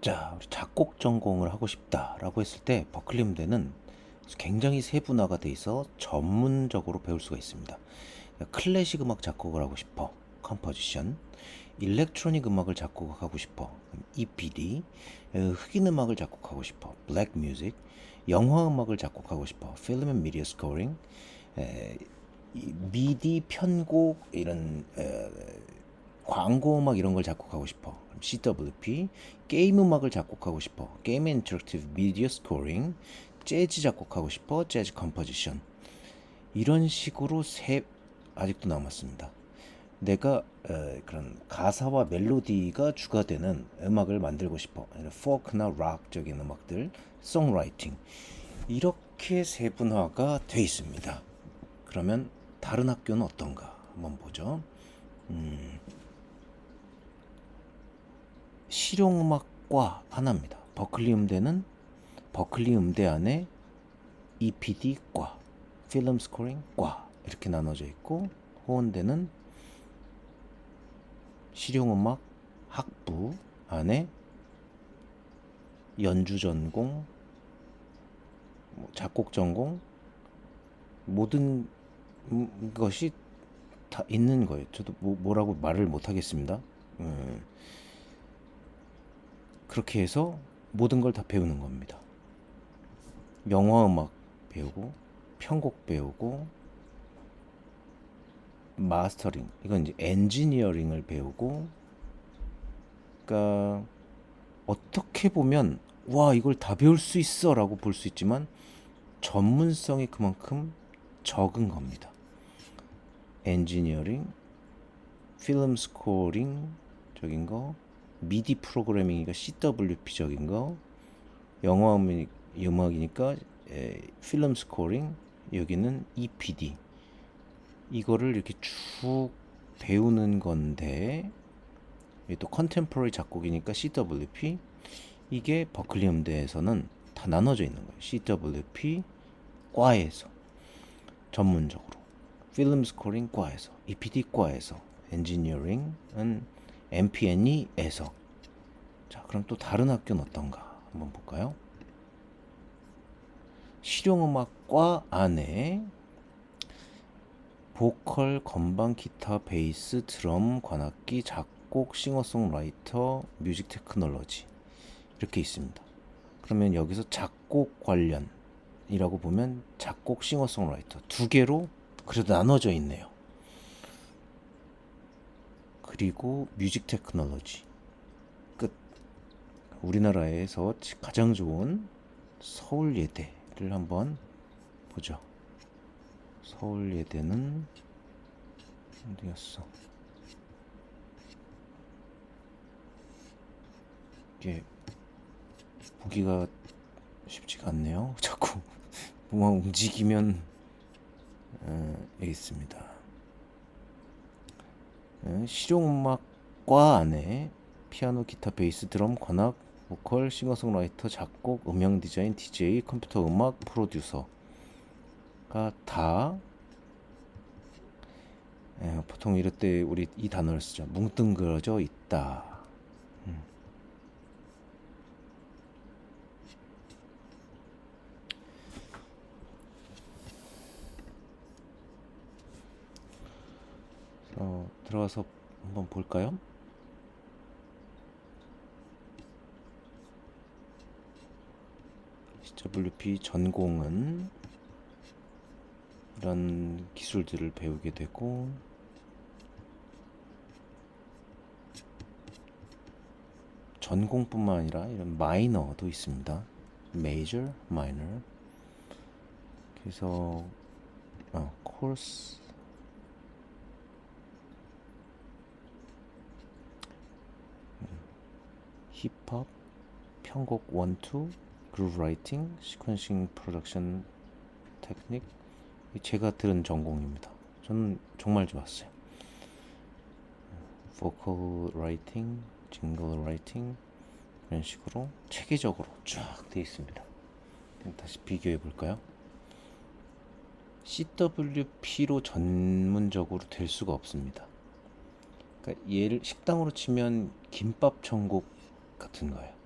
자, 우리 작곡 전공을 하고 싶다라고 했을 때 버클리 음대는 굉장히 세분화가 돼 있어 전문적으로 배울 수가 있습니다. 클래식 음악 작곡을 하고 싶어. 컴포지션. 일렉트로닉 음악을 작곡하고 싶어. EPD. 어, 흑인 음악을 작곡하고 싶어. 블랙 뮤직. 영화 음악을 작곡하고 싶어. 필름 앤 미디어 스코링. 미디 편곡 이런 에, 광고 음악 이런 걸 작곡하고 싶어. CWP 게임 음악을 작곡하고 싶어. 게임 인터랙티브 미디어 스코링 재즈 작곡하고 싶어. 재즈 컴포지션 이런 식으로 세 아직도 남았습니다. 내가 어, 그런 가사와 멜로디가 주가 되는 음악을 만들고 싶어. 포크나 락적인 음악들, 송라이팅 이렇게 세분화가 돼 있습니다. 그러면 다른 학교는 어떤가 한번 보죠. 음, 실용음악과 하나입니다. 버클리 음대는 버클리 음대 안에 EPD과, 필름 스코링과 이렇게 나눠져 있고 호원대는 실용음악 학부 안에 연주 전공, 뭐 작곡 전공 모든 음, 것이 다 있는 거예요. 저도 뭐, 뭐라고 말을 못 하겠습니다. 음, 그렇게 해서 모든 걸 다 배우는 겁니다. 영화 음악 배우고 편곡 배우고 마스터링 이건 이제 엔지니어링을 배우고 그러니까 어떻게 보면 와 이걸 다 배울 수 있어라고 볼 수 있지만 전문성이 그만큼 적은 겁니다. 엔지니어링, 필름 스코링 적인 거, 미디 프로그래밍이니까 CWP적인 거, 영화 음악- 음악이니까 에, 필름 스코링, 여기는 EPD. 이거를 이렇게 쭉 배우는 건데 또 컨템포러리 작곡이니까 CWP 이게 버클리 음대에서는 다 나눠져 있는 거예요. CWP 과에서 전문적으로 필름 스코링 과에서 EPD 과에서 엔지니어링은 MPNE에서 자 그럼 또 다른 학교는 어떤가 한번 볼까요? 실용음악과 안에 보컬, 건반, 기타, 베이스, 드럼, 관악기, 작곡, 싱어송라이터, 뮤직 테크놀로지 이렇게 있습니다. 그러면 여기서 작곡 관련이라고 보면 작곡, 싱어송라이터 두 개로 그래도 나눠져 있네요. 그리고 뮤직 테크놀로지 끝. 우리나라에서 가장 좋은 서울예대를 한번 보죠. 서울예대는 어디였어? 이게 보기가 쉽지가 않네요. 자꾸 뭐가 움직이면 어, 있습니다. 어, 실용음악과 안에 피아노, 기타, 베이스, 드럼, 관악, 보컬, 싱어송라이터, 작곡, 음향 디자인, DJ, 컴퓨터 음악, 프로듀서가 다 예, 보통 이럴 때 우리 이 단어를 쓰죠. 뭉뚱그려져 있다. 음. 그래서 들어가서 한번 볼까요? CWP 전공은 이런 기술들을 배우게 되고 전공뿐만 아니라 이런 마이너도 있습니다. major, minor. 그래서 어, course 힙합, 편곡 1, 2, 그루브 라이팅, 시퀀싱 프로덕션 테크닉 제가 들은 전공입니다. 저는 정말 좋았어요. 보컬 라이팅, 징글 라이팅 이런 식으로 체계적으로 쫙 돼 있습니다. 다시 비교해 볼까요? CWP로 전문적으로 될 수가 없습니다. 그러니까 예를 식당으로 치면 김밥 천국 같은 거예요.